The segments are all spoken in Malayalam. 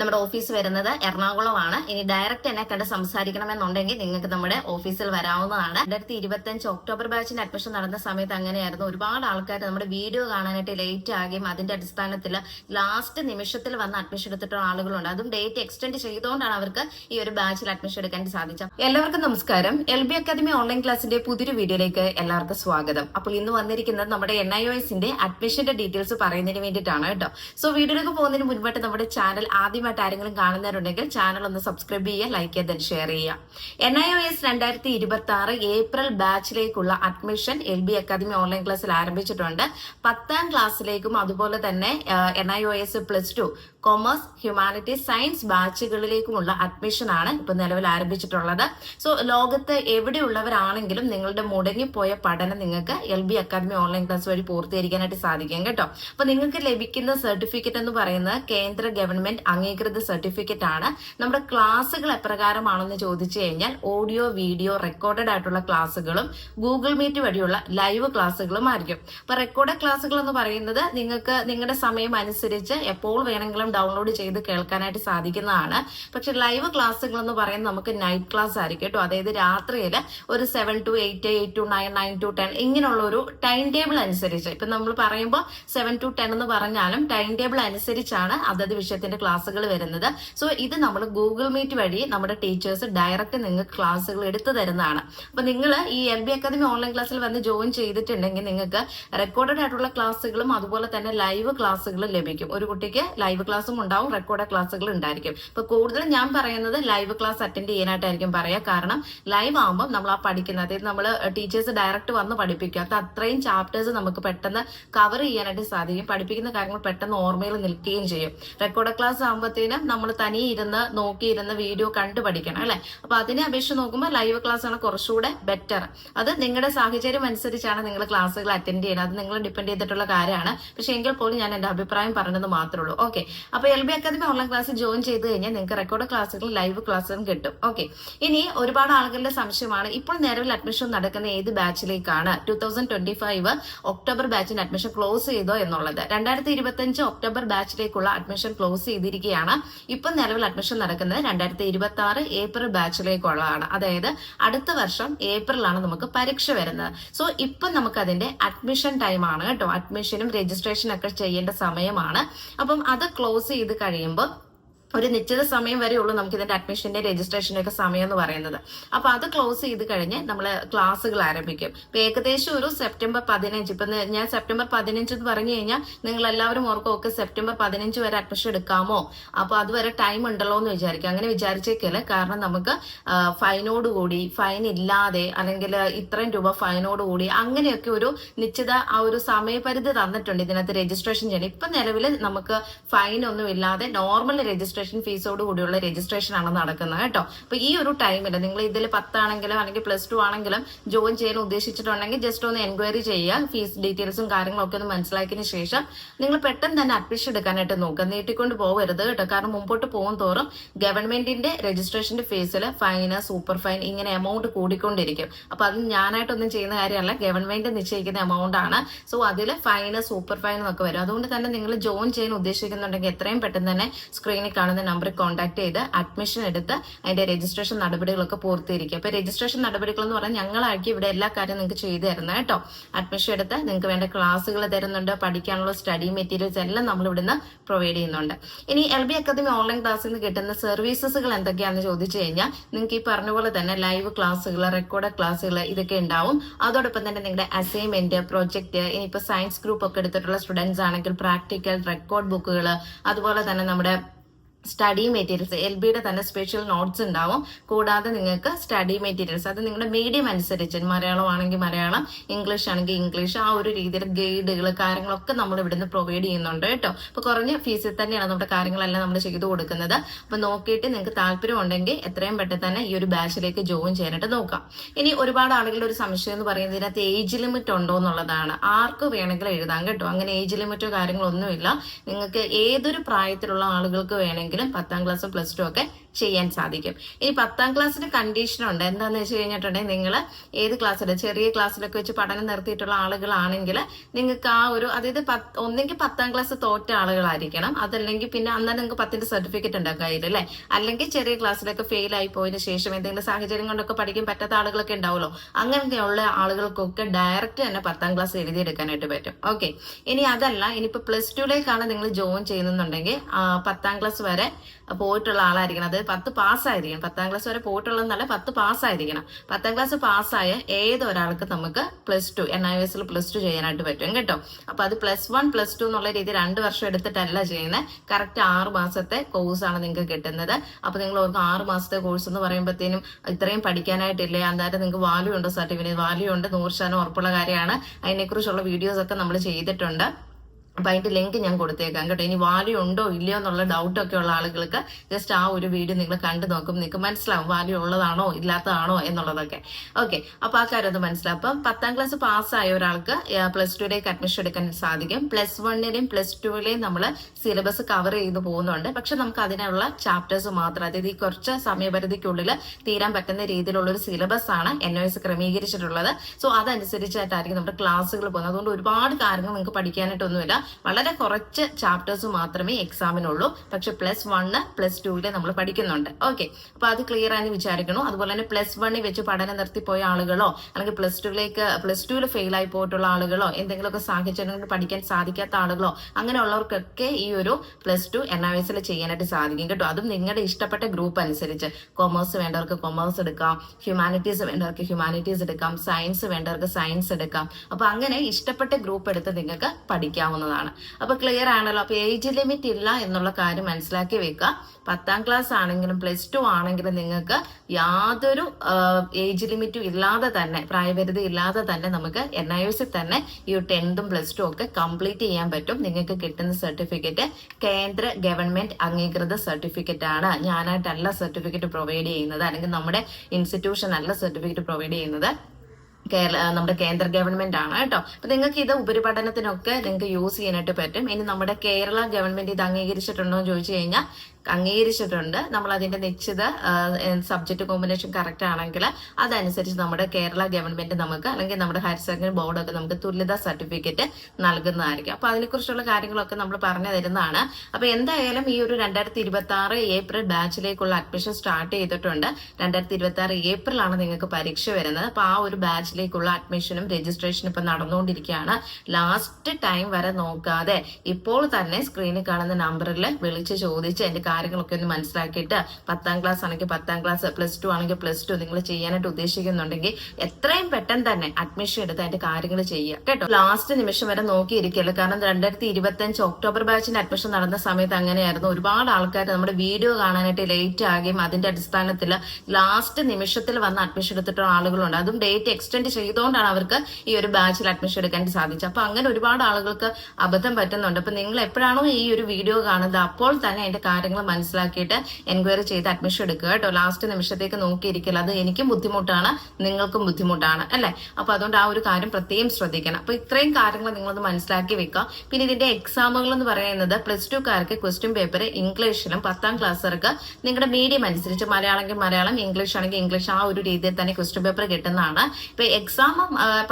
നമ്മുടെ ഓഫീസ് വരുന്നത് എറണാകുളമാണ്. ഇനി ഡയറക്റ്റ് എന്നെ കണ്ട് സംസാരിക്കണമെന്നുണ്ടെങ്കിൽ നിങ്ങൾക്ക് നമ്മുടെ ഓഫീസിൽ വരാവുന്നതാണ്. രണ്ടായിരത്തി ഇരുപത്തഞ്ച് ഒക്ടോബർ ബാച്ചിന്റെ അഡ്മിഷൻ നടന്ന സമയത്ത് അങ്ങനെയായിരുന്നു. ഒരുപാട് ആൾക്കാർ നമ്മുടെ വീഡിയോ കാണാനായിട്ട് ലേറ്റ് ആകുകയും അതിന്റെ അടിസ്ഥാനത്തിൽ ലാസ്റ്റ് നിമിഷത്തിൽ വന്ന് അഡ്മിഷൻ എടുത്തിട്ടുള്ള ആളുകളുണ്ട്. അതും ഡേറ്റ് എക്സ്റ്റെൻഡ് ചെയ്തുകൊണ്ടാണ് അവർക്ക് ഈ ഒരു ബാച്ചിൽ അഡ്മിഷൻ എടുക്കാൻ സാധിച്ചത്. എല്ലാവർക്കും നമസ്കാരം. എൽ ബി അക്കാദമി ഓൺലൈൻ ക്ലാസിന്റെ പുതിയൊരു വീഡിയോയിലേക്ക് എല്ലാവർക്കും സ്വാഗതം. അപ്പോൾ ഇന്ന് വന്നിരിക്കുന്നത് നമ്മുടെ എൻ ഐ ഒ എസിന്റെ അഡ്മിഷന്റെ ഡീറ്റെയിൽസ് പറയുന്നതിന് വേണ്ടിയിട്ടാണ് കേട്ടോ. സോ വീഡിയോയിലേക്ക് പോകുന്നതിന് മുൻപായിട്ട് നമ്മുടെ ചാനൽ ആദ്യമായിട്ട് ആരെങ്കിലും കാണുന്നവരുണ്ടെങ്കിൽ ചാനൽ ഒന്ന് സബ്സ്ക്രൈബ് ചെയ്യുക ലൈക്ക് ചെയ്ത് ഷെയർ ചെയ്യുക. എൻ ഐ ഒ എസ് രണ്ടായിരത്തി ഇരുപത്തി ആറ് April ബാച്ചിലേക്കുള്ള admission L B academy online ക്ലാസ്സിൽ ആരംഭിച്ചിട്ടുണ്ട്. പത്താം ക്ലാസ്സിലേക്കും അതുപോലെ തന്നെ N I O S plus two commerce humanity science ബാച്ചുകളിലേക്കുമുള്ള admission ആണ് ഇപ്പൊ നിലവിൽ ആരംഭിച്ചിട്ടുള്ളത്. സോ ലോകത്ത് എവിടെയുള്ളവരാണെങ്കിലും നിങ്ങളുടെ മുടങ്ങിപ്പോയ പഠനം നിങ്ങൾക്ക് L B academy online class വഴി പൂർത്തീകരിക്കാനായിട്ട് സാധിക്കും കേട്ടോ. അപ്പൊ നിങ്ങൾക്ക് ലഭിക്കുന്ന സർട്ടിഫിക്കറ്റ് എന്ന് പറയുന്നത് കേന്ദ്ര ഗവൺമെന്റ് അംഗീകൃത സർട്ടിഫിക്കറ്റ് ആണ്. നമ്മുടെ ക്ലാസ്സുകൾ എപ്രകാരമാണെന്ന് ചോദിച്ചു കഴിഞ്ഞാൽ ഓഡിയോ വീഡിയോ റെക്കോർഡഡ് ആയിട്ടുള്ള ക്ലാസ്സുകളും ഗൂഗിൾ മീറ്റ് വഴിയുള്ള ലൈവ് ക്ലാസ്സുകളും ആയിരിക്കും. അപ്പൊ റെക്കോർഡ് ക്ലാസ്സുകൾ എന്ന് പറയുന്നത് നിങ്ങൾക്ക് നിങ്ങളുടെ സമയം അനുസരിച്ച് എപ്പോൾ വേണമെങ്കിലും ഡൗൺലോഡ് ചെയ്ത് കേൾക്കാനായിട്ട് സാധിക്കുന്നതാണ്. പക്ഷെ ലൈവ് ക്ലാസ്സുകൾ എന്ന് പറയുന്നത് നമുക്ക് നൈറ്റ് ക്ലാസ് ആയിരിക്കും കേട്ടോ. അതായത് രാത്രിയിൽ ഒരു seven to eight eight to nine nine to ten ഇങ്ങനെയുള്ള ഒരു ടൈം ടേബിൾ അനുസരിച്ച്. ഇപ്പൊ നമ്മൾ പറയുമ്പോൾ സെവൻ ടു ടെൻ എന്ന് പറഞ്ഞാലും ടൈം ടേബിൾ അനുസരിച്ചാണ് അതത് വിഷയത്തിന്റെ ക്ലാസ്സുകൾ വരുന്നത്. സോ ഇത് നമ്മൾ ഗൂഗിൾ മീറ്റ് വഴി നമ്മുടെ ടീച്ചേഴ്സ് ഡയറക്റ്റ് നിങ്ങൾക്ക് ക്ലാസ്സുകൾ എടുത്തു തരുന്നതാണ്. അപ്പോൾ നിങ്ങൾ ഈ എൽ ബി അക്കാദമി ഓൺലൈൻ ക്ലാസ്സിൽ വന്ന് ജോയിൻ ചെയ്തിട്ടുണ്ടെങ്കിൽ നിങ്ങൾക്ക് റെക്കോർഡഡ് ആയിട്ടുള്ള ക്ലാസ്സുകളും അതുപോലെ തന്നെ ലൈവ് ക്ലാസ്സുകളും ലഭിക്കും. ഒരു കുട്ടിക്ക് ലൈവ് ക്ലാസ്സും ഉണ്ടാവും റെക്കോർഡ് ക്ലാസ്സുകൾ ഉണ്ടായിരിക്കും. അപ്പോൾ കൂടുതലും ഞാൻ പറയുന്നത് ലൈവ് ക്ലാസ് അറ്റൻഡ് ചെയ്യാനായിട്ടായിരിക്കും പറയാ കാരണം ലൈവ് ആകുമ്പോൾ നമ്മൾ ആ പഠിക്കുന്നത് അതായത് നമ്മൾ ടീച്ചേഴ്സ് ഡയറക്റ്റ് വന്ന് പഠിപ്പിക്കുക. അത് അത്രയും ചാപ്റ്റേഴ്സ് നമുക്ക് പെട്ടെന്ന് കവർ ചെയ്യാനായിട്ട് സാധിക്കും. പഠിപ്പിക്കുന്ന കാര്യങ്ങൾ പെട്ടെന്ന് ഓർമ്മയിൽ നിൽക്കുകയും ചെയ്യും. റെക്കോർഡ് ക്ലാസ് ആകുമ്പോഴത്തേനും നമ്മൾ തനിയെ ഇരുന്ന് നോക്കിയിരുന്ന് വീഡിയോ കണ്ടു പഠിക്കണം അല്ലെ? അപ്പൊ അതിനെ അപേക്ഷിച്ച് നോക്കുമ്പോൾ ലൈവ് ക്ലാസ് ആണ് കുറച്ചുകൂടെ ബെറ്റർ അത് നിങ്ങളുടെ സാഹചര്യം അനുസരിച്ചാണ് നിങ്ങൾ ക്ലാസ്സുകൾ അറ്റൻഡ് ചെയ്യുന്നത്. അത് നിങ്ങൾ ഡിപ്പെൻഡ് ചെയ്തിട്ടുള്ള കാര്യമാണ്. പക്ഷെ എങ്കിൽ പോലും ഞാൻ എന്റെ അഭിപ്രായം പറഞ്ഞത് മാത്രമേ ഉള്ളൂ. ഓക്കെ അപ്പൊ L B academy online class join ചെയ്ത് കഴിഞ്ഞാൽ നിങ്ങൾക്ക് റെക്കോർഡ് ക്ലാസ്സുകളും ലൈവ് ക്ലാസ്സുകളും കിട്ടും. ഓക്കെ ഇനി ഒരുപാട് ആളുകളുടെ സംശയമാണ്. ഇപ്പോൾ നിലവിൽ അഡ്മിഷൻ നടക്കുന്ന ഏത് ബാച്ചിലേക്കാണ് two thousand twenty five October ബാച്ചിന് admission close ചെയ്തോ എന്നുള്ളത്. രണ്ടായിരത്തി ഇരുപത്തി അഞ്ച് ഒക്ടോബർ ബാച്ചിലേക്കുള്ള അഡ്മിഷൻ ക്ലോസ് ചെയ്തിരിക്കുകയാണ്. ഇപ്പം നിലവിൽ അഡ്മിഷൻ നടക്കുന്നത് രണ്ടായിരത്തി ഇരുപത്തി ആറ് ഏപ്രിൽ ബാച്ചിലേക്കുള്ളതാണ്. അതായത് അടുത്ത വർഷം ഏപ്രിലാണ് നമുക്ക് പരീക്ഷ വരുന്നത്. സോ ഇപ്പം നമുക്ക് അതിന്റെ അഡ്മിഷൻ ടൈമാണ് കേട്ടോ. അഡ്മിഷനും രജിസ്ട്രേഷനും ഒക്കെ ചെയ്യേണ്ട സമയമാണ്. അപ്പം അത് ക്ലോസ് ചെയ്ത് കഴിയുമ്പോൾ ഒരു നിശ്ചിത സമയം വരെ ഉള്ളൂ നമുക്ക് ഇതിന്റെ അഡ്മിഷന്റെ രജിസ്ട്രേഷന്റെ ഒക്കെ സമയം എന്ന് പറയുന്നത്. അപ്പൊ അത് ക്ലോസ് ചെയ്ത് കഴിഞ്ഞ് നമ്മൾ ക്ലാസ്സുകൾ ആരംഭിക്കും. ഇപ്പൊ ഏകദേശം ഒരു സെപ്റ്റംബർ പതിനഞ്ച് ഇപ്പൊ ഞാൻ സെപ്റ്റംബർ പതിനഞ്ച് എന്ന് പറഞ്ഞു കഴിഞ്ഞാൽ നിങ്ങൾ എല്ലാവരും ഓർക്കും ഒക്കെ സെപ്റ്റംബർ പതിനഞ്ച് വരെ അഡ്മിഷൻ എടുക്കാമോ? അപ്പൊ അതുവരെ ടൈം ഉണ്ടല്ലോ എന്ന് വിചാരിക്കും. അങ്ങനെ വിചാരിച്ചേക്കൽ കാരണം നമുക്ക് ഫൈനോട് കൂടി ഫൈൻ ഇല്ലാതെ അല്ലെങ്കിൽ ഇത്രയും രൂപ ഫൈനോട് കൂടി അങ്ങനെയൊക്കെ ഒരു നിശ്ചിത ആ ഒരു സമയപരിധി തന്നിട്ടുണ്ട് ഇതിനകത്ത് രജിസ്ട്രേഷൻ ചെയ്യണം. ഇപ്പൊ നിലവിൽ നമുക്ക് ഫൈൻ ഒന്നും ഇല്ലാതെ നോർമൽ രജിസ്ട്രേഷൻ ഫീസോട് കൂടിയുള്ള രജിസ്ട്രേഷൻ ആണ് നടക്കുന്നത് കേട്ടോ. അപ്പൊ ഈ ഒരു ടൈമിൽ നിങ്ങൾ ഇതിൽ പത്താണെങ്കിലും അല്ലെങ്കിൽ പ്ലസ് ടു ആണെങ്കിലും ജോയിൻ ചെയ്യാൻ ഉദ്ദേശിച്ചിട്ടുണ്ടെങ്കിൽ ജസ്റ്റ് ഒന്ന് എൻക്വയറി ചെയ്യുക ഫീസ് ഡീറ്റെയിൽസും കാര്യങ്ങളൊക്കെ ഒന്ന് മനസ്സിലാക്കിയതിന് ശേഷം നിങ്ങൾ പെട്ടെന്ന് തന്നെ അഡ്മിഷൻ എടുക്കാനായിട്ട് നോക്കുക. നീട്ടിക്കൊണ്ട് പോകരുത് കേട്ടോ. കാരണം മുമ്പോട്ട് പോകും തോറും ഗവൺമെന്റിന്റെ രജിസ്ട്രേഷന്റെ ഫീസിൽ ഫൈന് സൂപ്പർ ഫൈൻ ഇങ്ങനെ എമൗണ്ട് കൂടിക്കൊണ്ടിരിക്കും. അപ്പൊ അത് ഞാനായിട്ടൊന്നും ചെയ്യുന്ന കാര്യമല്ല. ഗവൺമെന്റ് നിശ്ചയിക്കുന്ന എമൗണ്ട് ആണ്. സോ അതിൽ ഫൈന് സൂപ്പർ ഫൈൻ എന്നൊക്കെ വരും. അതുകൊണ്ട് തന്നെ നിങ്ങൾ ജോയിൻ ചെയ്യാൻ ഉദ്ദേശിക്കുന്നുണ്ടെങ്കിൽ എത്രയും പെട്ടെന്ന് തന്നെ സ്ക്രീനിൽ കാണുന്ന നമ്പറിൽ കോൺടാക്ട് ചെയ്ത് അഡ്മിഷൻ എടുത്ത് അതിന്റെ രജിസ്ട്രേഷൻ നടപടികളൊക്കെ പൂർത്തീകരിക്കുക. അപ്പൊ രജിസ്ട്രേഷൻ നടപടികൾ എന്ന് പറഞ്ഞാൽ ഞങ്ങളായിരിക്കും ഇവിടെ എല്ലാ കാര്യം നിങ്ങൾക്ക് ചെയ്തു തരുന്നത് കേട്ടോ. അഡ്മിഷൻ എടുത്ത് നിങ്ങൾക്ക് വേണ്ട ക്ലാസ്സുകൾ തരുന്നുണ്ട് പഠിക്കാനുള്ള സ്റ്റഡി മെറ്റീരിയൽസ് എല്ലാം നമ്മൾ ഇവിടുന്ന് പ്രൊവൈഡ് ചെയ്യുന്നുണ്ട്. ഇനി എൽ ബി അക്കാദമി ഓൺലൈൻ ക്ലാസ്സിൽ നിന്ന് കിട്ടുന്ന സർവീസസുകൾ എന്തൊക്കെയാണെന്ന് ചോദിച്ചു കഴിഞ്ഞാൽ നിങ്ങൾക്ക് ഈ പറഞ്ഞ പോലെ തന്നെ ലൈവ് ക്ലാസ്സുകൾ റെക്കോർഡ് ക്ലാസ്സുകൾ ഇതൊക്കെ ഉണ്ടാവും. അതോടൊപ്പം തന്നെ നിങ്ങളുടെ അസൈൻമെന്റ് പ്രൊജക്ട് ഇനിയിപ്പോ സയൻസ് ഗ്രൂപ്പ് ഒക്കെ എടുത്തിട്ടുള്ള സ്റ്റുഡൻസ് ആണെങ്കിൽ പ്രാക്ടിക്കൽ റെക്കോർഡ് ബുക്കുകൾ അതുപോലെ തന്നെ നമ്മുടെ സ്റ്റഡി മെറ്റീരിയൽസ് എൽ ബിയുടെ തന്നെ സ്പെഷ്യൽ നോട്ട്സ് ഉണ്ടാവും. കൂടാതെ നിങ്ങൾക്ക് സ്റ്റഡി മെറ്റീരിയൽസ് അത് നിങ്ങളുടെ മീഡിയം അനുസരിച്ച് മലയാളം ആണെങ്കിൽ മലയാളം ഇംഗ്ലീഷ് ആണെങ്കിൽ ഇംഗ്ലീഷ് ആ ഒരു രീതിയിൽ ഗൈഡുകൾ കാര്യങ്ങളൊക്കെ നമ്മൾ ഇവിടുന്ന് പ്രൊവൈഡ് ചെയ്യുന്നുണ്ട് കേട്ടോ. അപ്പൊ കുറഞ്ഞ ഫീസിൽ തന്നെയാണ് നമ്മുടെ കാര്യങ്ങളെല്ലാം നമ്മൾ ചെയ്തു കൊടുക്കുന്നത്. അപ്പോൾ നോക്കിയിട്ട് നിങ്ങൾക്ക് താല്പര്യം ഉണ്ടെങ്കിൽ എത്രയും പെട്ടെന്ന് തന്നെ ഈ ഒരു ബാച്ചിലേക്ക് ജോയിൻ ചെയ്യാനായിട്ട് നോക്കാം. ഇനി ഒരുപാട് ആളുകളുടെ ഒരു സംശയം എന്ന് പറയുന്നത് ഇതിനകത്ത് ഏജ് ലിമിറ്റ് ഉണ്ടോ എന്നുള്ളതാണ്. ആർക്ക് വേണമെങ്കിലും എഴുതാം കേട്ടോ. അങ്ങനെ ഏജ് ലിമിറ്റോ കാര്യങ്ങളൊന്നുമില്ല. നിങ്ങൾക്ക് ഏതൊരു പ്രായത്തിലുള്ള ആളുകൾക്ക് വേണമെങ്കിലും ആണെങ്കിലും പത്താം ക്ലാസ്സും പ്ലസ് ടു ഒക്കെ ചെയ്യാൻ സാധിക്കും. ഇനി പത്താം ക്ലാസ്സിന് കണ്ടീഷൻ ഉണ്ട്. എന്താന്ന് വെച്ച് കഴിഞ്ഞിട്ടുണ്ടെങ്കിൽ നിങ്ങൾ ഏത് ക്ലാസ്സിൽ ചെറിയ ക്ലാസ്സിലൊക്കെ വെച്ച് പഠനം നിർത്തിയിട്ടുള്ള ആളുകളാണെങ്കിൽ നിങ്ങൾക്ക് ആ ഒരു അതായത് ഒന്നെങ്കിൽ പത്താം ക്ലാസ് തോറ്റ ആളുകളായിരിക്കണം. അതല്ലെങ്കിൽ പിന്നെ അന്നേരം നിങ്ങൾക്ക് പത്തിന്റെ സർട്ടിഫിക്കറ്റ് ഉണ്ടാവും കയ്യിൽ അല്ലേ? അല്ലെങ്കിൽ ചെറിയ ക്ലാസ്സിലൊക്കെ ഫെയിൽ ആയി പോയതിന് ശേഷം എന്തെങ്കിലും സാഹചര്യം കൊണ്ടൊക്കെ പഠിക്കാൻ പറ്റാത്ത ആളുകളൊക്കെ ഉണ്ടാവുമല്ലോ. അങ്ങനെയുള്ള ആളുകൾക്കൊക്കെ ഡയറക്റ്റ് തന്നെ പത്താം ക്ലാസ് എഴുതിയെടുക്കാനായിട്ട് പറ്റും. ഓക്കെ ഇനി അതല്ല ഇനിയിപ്പോ പ്ലസ് ടുവിലേക്കാണ് നിങ്ങൾ ജോയിൻ ചെയ്യുന്നുണ്ടെങ്കിൽ പത്താം ക്ലാസ് വരെ പോയിട്ടുള്ള ആളായിരിക്കണം. അതായത് പത്ത് പാസ്സായിരിക്കണം. പത്താം ക്ലാസ് വരെ പോയിട്ടുള്ളതെന്നല്ല പത്ത് പാസ്സായിരിക്കണം. പത്താം ക്ലാസ് പാസ്സായ ഏതൊരാൾക്ക് നമുക്ക് പ്ലസ് ടു എൻ ഐ എസിൽ പ്ലസ് ടു ചെയ്യാനായിട്ട് പറ്റും കേട്ടോ. അപ്പൊ അത് പ്ലസ് വൺ പ്ലസ് ടു എന്നുള്ള രീതി രണ്ട് വർഷം എടുത്തിട്ടല്ല ചെയ്യുന്നത്. കറക്റ്റ് ആറ് മാസത്തെ കോഴ്സാണ് നിങ്ങൾക്ക് കിട്ടുന്നത്. അപ്പൊ നിങ്ങൾ ഓർക്ക് ആറ് മാസത്തെ കോഴ്സ് എന്ന് പറയുമ്പോഴത്തേനും ഇത്രയും പഠിക്കാനായിട്ടില്ലേ? അന്നേരം നിങ്ങൾക്ക് വാല്യൂ ഉണ്ടോ സർട്ടിഫിക്കറ്റ് വാല്യൂ ഉണ്ട് നൂറ് ശതമാനം ഉറപ്പുള്ള കാര്യമാണ്. അതിനെക്കുറിച്ചുള്ള വീഡിയോസ് ഒക്കെ നമ്മൾ ചെയ്തിട്ടുണ്ട്. അപ്പൊ അതിന്റെ ലിങ്ക് ഞാൻ കൊടുത്തേക്കാം. കേട്ടോ ഇനി വാല്യൂ ഉണ്ടോ ഇല്ലയോ എന്നുള്ള ഡൗട്ട് ഒക്കെ ഉള്ള ആളുകൾക്ക് ജസ്റ്റ് ആ ഒരു വീഡിയോ നിങ്ങൾ കണ്ടു നോക്കും. നിങ്ങൾക്ക് മനസ്സിലാവും വാല്യൂ ഉള്ളതാണോ ഇല്ലാത്തതാണോ എന്നുള്ളതൊക്കെ. ഓക്കെ അപ്പോൾ ആ കാര്യം അത് മനസ്സിലാവും അപ്പം പത്താം ക്ലാസ് പാസ്സായ ഒരാൾക്ക് പ്ലസ് ടുവിലേക്ക് അഡ്മിഷൻ എടുക്കാൻ സാധിക്കും. പ്ലസ് വണ്ണിലെയും പ്ലസ് ടുവിലെയും നമ്മൾ സിലബസ് കവർ ചെയ്ത് പോകുന്നുണ്ട്. പക്ഷെ നമുക്ക് അതിനുള്ള ചാപ്റ്റേഴ്സ് മാത്രം അതായത് ഈ കുറച്ച് സമയപരിധിക്കുള്ളിൽ തീരാൻ പറ്റുന്ന രീതിയിലുള്ള ഒരു സിലബസ് ആണ് എൻ ഒ എസ് ക്രമീകരിച്ചിട്ടുള്ളത്. സോ അതനുസരിച്ചായിട്ടായിരിക്കും നമ്മുടെ ക്ലാസ്സുകൾ പോകുന്നത്. അതുകൊണ്ട് ഒരുപാട് കാര്യങ്ങൾ നിങ്ങൾക്ക് പഠിക്കാനായിട്ടൊന്നുമില്ല. വളരെ കുറച്ച് ചാപ്റ്റേഴ്സ് മാത്രമേ എക്സാമിനുള്ളൂ പക്ഷെ പ്ലസ് വണ്ണ് പ്ലസ് ടുവിൽ നമ്മൾ പഠിക്കുന്നുണ്ട്. ഓക്കെ അപ്പൊ അത് ക്ലിയർ ആയി വിചാരിക്കണം. അതുപോലെ തന്നെ പ്ലസ് വണ്ണിൽ വെച്ച് പഠനം നിർത്തിപ്പോയ ആളുകളോ അല്ലെങ്കിൽ പ്ലസ് ടുവിലേക്ക് പ്ലസ് ടുവിൽ ഫെയിൽ ആയി പോയിട്ടുള്ള ആളുകളോ എന്തെങ്കിലുമൊക്കെ സാഹചര്യങ്ങൾ പഠിക്കാൻ സാധിക്കാത്ത ആളുകളോ അങ്ങനെയുള്ളവർക്കൊക്കെ ഈ ഒരു പ്ലസ് ടു എൻ ഐ എസിൽ ചെയ്യാനായിട്ട് സാധിക്കും കേട്ടോ. അതും നിങ്ങളുടെ ഇഷ്ടപ്പെട്ട ഗ്രൂപ്പ് അനുസരിച്ച്. കൊമേഴ്സ് വേണ്ടവർക്ക് കൊമേഴ്സ് എടുക്കാം. ഹ്യൂമാനിറ്റീസ് വേണ്ടവർക്ക് ഹ്യൂമാനിറ്റീസ് എടുക്കാം. സയൻസ് വേണ്ടവർക്ക് സയൻസ് എടുക്കാം. അപ്പൊ അങ്ങനെ ഇഷ്ടപ്പെട്ട ഗ്രൂപ്പ് എടുത്ത് നിങ്ങൾക്ക് പഠിക്കാവുന്നതാണ്. അപ്പൊ ക്ലിയർ ആണല്ലോ. അപ്പൊ ഏജ് ലിമിറ്റ് ഇല്ല എന്നുള്ള കാര്യം മനസ്സിലാക്കി വെക്കുക. പത്താം ക്ലാസ് ആണെങ്കിലും പ്ലസ് ടു ആണെങ്കിലും നിങ്ങൾക്ക് യാതൊരു ഏജ് ലിമിറ്റും ഇല്ലാതെ തന്നെ പ്രായപരിധി ഇല്ലാതെ തന്നെ നമുക്ക് എൻ ഐ എസിൽ തന്നെ ഈ ടെൻത്തും പ്ലസ് ടു ഒക്കെ കംപ്ലീറ്റ് ചെയ്യാൻ പറ്റും. നിങ്ങൾക്ക് കിട്ടുന്ന സർട്ടിഫിക്കറ്റ് കേന്ദ്ര ഗവൺമെന്റ് അംഗീകൃത സർട്ടിഫിക്കറ്റ് ആണ്. ഞാനായിട്ടല്ല സർട്ടിഫിക്കറ്റ് പ്രൊവൈഡ് ചെയ്യുന്നത്. അല്ലെങ്കിൽ നമ്മുടെ ഇൻസ്റ്റിറ്റ്യൂഷൻ അല്ല സർട്ടിഫിക്കറ്റ് പ്രൊവൈഡ് ചെയ്യുന്നത്. കേരള നമ്മുടെ കേന്ദ്ര ഗവൺമെന്റ് ആണ് കേട്ടോ. അപ്പൊ നിങ്ങൾക്ക് ഇത് ഉപരിപഠനത്തിനൊക്കെ നിങ്ങൾക്ക് യൂസ് ചെയ്യാനായിട്ട് പറ്റും. ഇനി നമ്മുടെ കേരള ഗവൺമെന്റ് ഇത് അംഗീകരിച്ചിട്ടുണ്ടോ എന്ന് ചോദിച്ചു കഴിഞ്ഞാൽ അംഗീകരിച്ചിട്ടുണ്ട്. നമ്മൾ അതിന്റെ നിശ്ചിത സബ്ജക്ട് കോമ്പിനേഷൻ കറക്റ്റ് ആണെങ്കിൽ അതനുസരിച്ച് നമ്മുടെ കേരള ഗവൺമെന്റ് നമുക്ക് അല്ലെങ്കിൽ നമ്മുടെ ഹയർ സെക്കൻഡറി ബോർഡൊക്കെ നമുക്ക് തുല്യതാ സർട്ടിഫിക്കറ്റ് നൽകുന്നതായിരിക്കും. അപ്പൊ അതിനെക്കുറിച്ചുള്ള കാര്യങ്ങളൊക്കെ നമ്മൾ പറഞ്ഞു തരുന്നതാണ്. അപ്പൊ എന്തായാലും ഈ ഒരു രണ്ടായിരത്തി ഇരുപത്തി ആറ് ഏപ്രിൽ ബാച്ചിലേക്കുള്ള അഡ്മിഷൻ സ്റ്റാർട്ട് ചെയ്തിട്ടുണ്ട്. രണ്ടായിരത്തി ഇരുപത്തി ആറ് ഏപ്രിലാണ് നിങ്ങൾക്ക് പരീക്ഷ വരുന്നത്. അപ്പൊ ആ ഒരു ബാച്ചിലേക്കുള്ള അഡ്മിഷനും രജിസ്ട്രേഷനും ഇപ്പൊ നടന്നുകൊണ്ടിരിക്കുകയാണ്. ലാസ്റ്റ് ടൈം വരെ നോക്കാതെ ഇപ്പോൾ തന്നെ സ്ക്രീനിൽ കാണുന്ന നമ്പറിൽ വിളിച്ച് ചോദിച്ച് എന്റെ കാര്യങ്ങളൊക്കെ ഒന്ന് മനസ്സിലാക്കിയിട്ട് പത്താം ക്ലാസ് ആണെങ്കിൽ പത്താം ക്ലാസ് പ്ലസ് ടു ആണെങ്കിൽ പ്ലസ് ടു നിങ്ങൾ ചെയ്യാനായിട്ട് ഉദ്ദേശിക്കുന്നുണ്ടെങ്കിൽ എത്രയും പെട്ടെന്ന് തന്നെ അഡ്മിഷൻ എടുത്ത് അതിന്റെ കാര്യങ്ങൾ ചെയ്യുക. കേട്ടോ? ലാസ്റ്റ് നിമിഷം വരെ നോക്കിയിരിക്കല്ലോ കാരണം രണ്ടായിരത്തി ഇരുപത്തി അഞ്ച് ഒക്ടോബർ ബാച്ചിന്റെ അഡ്മിഷൻ നടന്ന സമയത്ത് അങ്ങനെയായിരുന്നു. ഒരുപാട് ആൾക്കാർ നമ്മുടെ വീഡിയോ കാണാനായിട്ട് ലേറ്റ് ആകുകയും അതിന്റെ അടിസ്ഥാനത്തിൽ ലാസ്റ്റ് നിമിഷത്തിൽ വന്ന് അഡ്മിഷൻ എടുത്തിട്ടുള്ള ആളുകളുണ്ട്. അതും ഡേറ്റ് എക്സ്റ്റെൻഡ് ചെയ്തുകൊണ്ടാണ് അവർക്ക് ഈ ഒരു ബാച്ചിൽ അഡ്മിഷൻ എടുക്കാൻ സാധിച്ചത്. അപ്പൊ അങ്ങനെ ഒരുപാട് ആളുകൾക്ക് അബദ്ധം പറ്റുന്നുണ്ട്. അപ്പൊ നിങ്ങൾ എപ്പോഴാണോ ഈ ഒരു വീഡിയോ കാണുന്നത് അപ്പോൾ തന്നെ അതിന്റെ കാര്യങ്ങൾ മനസ്സിലാക്കിയിട്ട് എൻക്വയറി ചെയ്ത് അഡ്മിഷൻ എടുക്കുക കേട്ടോ. ലാസ്റ്റ് നിമിഷത്തേക്ക് നോക്കിയിരിക്കില്ല അത് എനിക്കും ബുദ്ധിമുട്ടാണ് നിങ്ങൾക്കും ബുദ്ധിമുട്ടാണ് അല്ലേ? അപ്പൊ അതുകൊണ്ട് ആ ഒരു കാര്യം പ്രത്യേകം ശ്രദ്ധിക്കണം. അപ്പൊ ഇത്രയും കാര്യങ്ങൾ നിങ്ങളത് മനസ്സിലാക്കി വെക്കുക. പിന്നെ ഇതിന്റെ എക്സാമുകൾ എന്ന് പറയുന്നത് പ്ലസ് ടു കാർക്ക് ക്വസ്റ്റ്യൻ പേപ്പർ ഇംഗ്ലീഷിലും പത്താം ക്ലാസ്സുകാർക്ക് നിങ്ങളുടെ മീഡിയം അനുസരിച്ച് മലയാളമെങ്കിൽ മലയാളം ഇംഗ്ലീഷ് ആണെങ്കിൽ ഇംഗ്ലീഷ് ആ ഒരു രീതിയിൽ തന്നെ ക്വസ്റ്റ്യൻ പേപ്പർ കിട്ടുന്നതാണ്. ഇപ്പൊ എക്സാം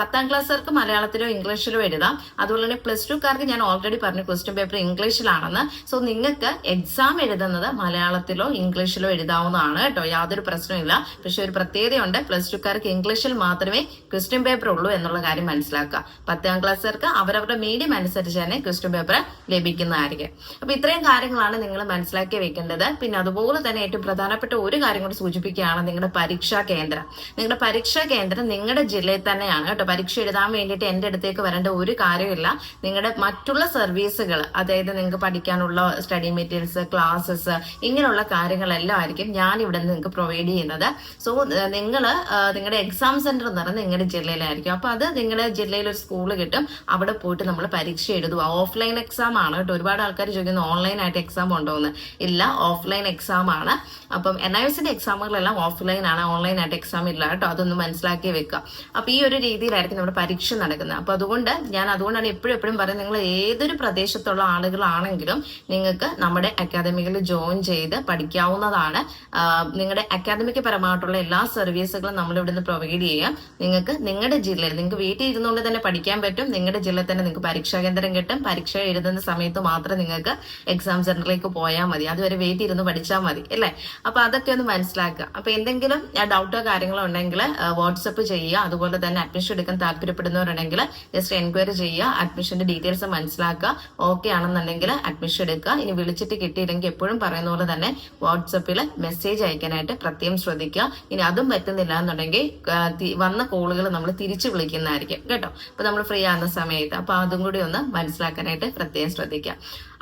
പത്താം ക്ലാസ്സുകാർക്ക് മലയാളത്തിലോ ഇംഗ്ലീഷിലോ എഴുതാം. അതുപോലെ തന്നെ പ്ലസ് ടു കാർക്ക് ഞാൻ ഓൾറെഡി പറഞ്ഞു ക്വസ്റ്റ്യൻ പേപ്പർ ഇംഗ്ലീഷിലാണെന്ന്. സോ നിങ്ങൾക്ക് എക്സാം എഴുതുന്നത് മലയാളത്തിലോ ഇംഗ്ലീഷിലോ എഴുതാവുന്നതാണ് കേട്ടോ. യാതൊരു പ്രശ്നമില്ല പക്ഷെ ഒരു പ്രത്യേകതയുണ്ട്. പ്ലസ് ടു കാർക്ക് ഇംഗ്ലീഷിൽ മാത്രമേ ക്വസ്റ്റ്യൻ പേപ്പർ ഉള്ളൂ എന്നുള്ള കാര്യം മനസ്സിലാക്കുക. പത്താം ക്ലാസ്സുകാർക്ക് അവരവരുടെ മീഡിയം അനുസരിച്ച് തന്നെ ക്വസ്റ്റ്യൻ പേപ്പർ ലഭിക്കുന്നതായിരിക്കും. അപ്പൊ ഇത്രയും കാര്യങ്ങളാണ് നിങ്ങൾ മനസ്സിലാക്കി വെക്കേണ്ടത്. പിന്നെ അതുപോലെ തന്നെ ഏറ്റവും പ്രധാനപ്പെട്ട ഒരു കാര്യം കൂടി സൂചിപ്പിക്കുകയാണ് നിങ്ങളുടെ പരീക്ഷാ കേന്ദ്രം. നിങ്ങളുടെ പരീക്ഷാ കേന്ദ്രം നിങ്ങളുടെ ജില്ലയിൽ തന്നെയാണ് കേട്ടോ. പരീക്ഷ എഴുതാൻ വേണ്ടിയിട്ട് എന്റെ അടുത്തേക്ക് വരേണ്ട ഒരു കാര്യമില്ല. നിങ്ങളുടെ മറ്റുള്ള സർവീസുകൾ അതായത് നിങ്ങൾക്ക് പഠിക്കാനുള്ള സ്റ്റഡി മെറ്റീരിയൽസ് ക്ലാസ്സസ് ഇങ്ങനെയുള്ള കാര്യങ്ങളെല്ലാം ആയിരിക്കും ഞാൻ ഇവിടെ നിങ്ങൾക്ക് പ്രൊവൈഡ് ചെയ്യുന്നത്. സോ നിങ്ങൾ നിങ്ങളുടെ എക്സാം സെന്റർ എന്ന് പറയുന്നത് നിങ്ങളുടെ ജില്ലയിലായിരിക്കും. അപ്പോൾ അത് നിങ്ങളുടെ ജില്ലയിൽ ഒരു സ്കൂൾ കിട്ടും. അവിടെ പോയിട്ട് നമ്മൾ പരീക്ഷ എഴുതുക. ഓഫ്ലൈൻ എക്സാം ആണ് കേട്ടോ. ഒരുപാട് ആൾക്കാർ ചോദിക്കുന്നത് ഓൺലൈൻ ആയിട്ട് എക്സാം ഉണ്ടോ? എന്ന്. ഇല്ല ഓഫ്ലൈൻ എക്സാം ആണ്. അപ്പം എൻ ഐ എസിന്റെ എക്സാമുകളെല്ലാം ഓഫ്ലൈൻ ആണ്. ഓൺലൈൻ ആയിട്ട് എക്സാം ഇല്ല കേട്ടോ. അതൊന്നും മനസ്സിലാക്കി വെക്കുക. അപ്പൊ ഈ ഒരു രീതിയിലായിരിക്കും നമ്മുടെ പരീക്ഷ നടക്കുന്നത്. അപ്പൊ അതുകൊണ്ട് ഞാൻ അതുകൊണ്ടാണ് എപ്പോഴും എപ്പോഴും പറയുന്നത് നിങ്ങൾ ഏതൊരു പ്രദേശത്തുള്ള ആളുകളാണെങ്കിലും നിങ്ങൾക്ക് നമ്മുടെ അക്കാദമിയിൽ ജോയിൻ ചെയ്ത് പഠിക്കാവുന്നതാണ്. നിങ്ങളുടെ അക്കാദമിക് പരമായിട്ടുള്ള എല്ലാ സർവീസുകളും നമ്മൾ ഇവിടുന്ന് പ്രൊവൈഡ് ചെയ്യാം. നിങ്ങൾക്ക് നിങ്ങളുടെ ജില്ലയിൽ നിങ്ങൾക്ക് വീട്ടിൽ ഇരുന്നുകൊണ്ട് തന്നെ പഠിക്കാൻ പറ്റും. നിങ്ങളുടെ ജില്ലയിൽ തന്നെ നിങ്ങൾക്ക് പരീക്ഷാ കേന്ദ്രം കിട്ടും. പരീക്ഷ എഴുതുന്ന സമയത്ത് മാത്രം നിങ്ങൾക്ക് എക്സാം സെന്ററിലേക്ക് പോയാൽ മതി. അതുവരെ വെയിറ്റ് ഇരുന്ന് പഠിച്ചാൽ മതി അല്ലേ? അപ്പൊ അതൊക്കെ ഒന്ന് മനസ്സിലാക്കുക. അപ്പൊ എന്തെങ്കിലും ഡൗട്ടോ കാര്യങ്ങളോ ഉണ്ടെങ്കിൽ വാട്സപ്പ് ചെയ്യുക. അതുപോലെ തന്നെ അഡ്മിഷൻ എടുക്കാൻ താല്പര്യപ്പെടുന്നവരുണ്ടെങ്കിൽ ജസ്റ്റ് എൻക്വയറി ചെയ്യുക. അഡ്മിഷന്റെ ഡീറ്റെയിൽസ് മനസ്സിലാക്കുക. ഓക്കെ ആണെന്നുണ്ടെങ്കിൽ അഡ്മിഷൻ എടുക്കുക. ഇനി വിളിച്ചിട്ട് കിട്ടിയില്ലെങ്കിൽ എപ്പോഴും പറയുന്ന പോലെ തന്നെ വാട്സപ്പിൽ മെസ്സേജ് അയക്കാനായിട്ട് പ്രത്യേകം ശ്രദ്ധിക്കുക. ഇനി അതും പറ്റുന്നില്ല എന്നുണ്ടെങ്കിൽ വന്ന കോളുകൾ നമ്മൾ തിരിച്ചു വിളിക്കുന്നതായിരിക്കും. കേട്ടോ? അപ്പൊ നമ്മൾ ഫ്രീ ആകുന്ന സമയത്ത്. അപ്പൊ അതും കൂടി ഒന്ന് മനസ്സിലാക്കാനായിട്ട് പ്രത്യേകം ശ്രദ്ധിക്കുക.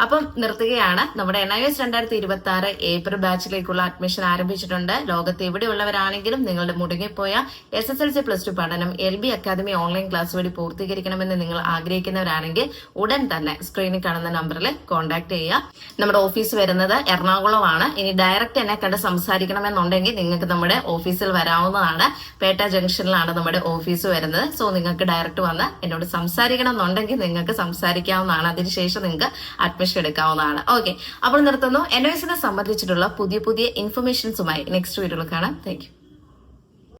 അപ്പം നിർത്തുകയാണ്. നമ്മുടെ എൻ ഐ എസ് രണ്ടായിരത്തി ഇരുപത്തി ആറ് ഏപ്രിൽ ബാച്ചിലേക്കുള്ള അഡ്മിഷൻ ആരംഭിച്ചിട്ടുണ്ട്. ലോകത്ത് എവിടെയുള്ളവരാണെങ്കിലും നിങ്ങളുടെ മുടങ്ങിപ്പോയ S S L C plus two പഠനം L B academy online class വഴി പൂർത്തീകരിക്കണമെന്ന് നിങ്ങൾ ആഗ്രഹിക്കുന്നവരാണെങ്കിൽ ഉടൻ തന്നെ സ്ക്രീനിൽ കാണുന്ന നമ്പറിൽ കോൺടാക്ട് ചെയ്യുക. നമ്മുടെ ഓഫീസ് വരുന്നത് എറണാകുളമാണ്. ഇനി ഡയറക്റ്റ് എന്നെ കണ്ട് സംസാരിക്കണമെന്നുണ്ടെങ്കിൽ നിങ്ങൾക്ക് നമ്മുടെ ഓഫീസിൽ വരാവുന്നതാണ്. പേട്ട ജംഗ്ഷനിലാണ് നമ്മുടെ ഓഫീസ് വരുന്നത്. സോ നിങ്ങൾക്ക് ഡയറക്റ്റ് വന്ന് എന്നോട് സംസാരിക്കണം എന്നുണ്ടെങ്കിൽ നിങ്ങൾക്ക് സംസാരിക്കാവുന്നതാണ്. അതിനുശേഷം നിങ്ങൾക്ക് അഡ്മിഷൻ എടുക്കാവുന്നതാണ്. ഓക്കെ അപ്പോൾ നിർത്തുന്നു. എൻ സംബന്ധിച്ചിട്ടുള്ള പുതിയ പുതിയ ഇൻഫർമേഷൻസുമായി നെക്സ്റ്റ് വീഡിയോയിൽ കാണാം. താങ്ക്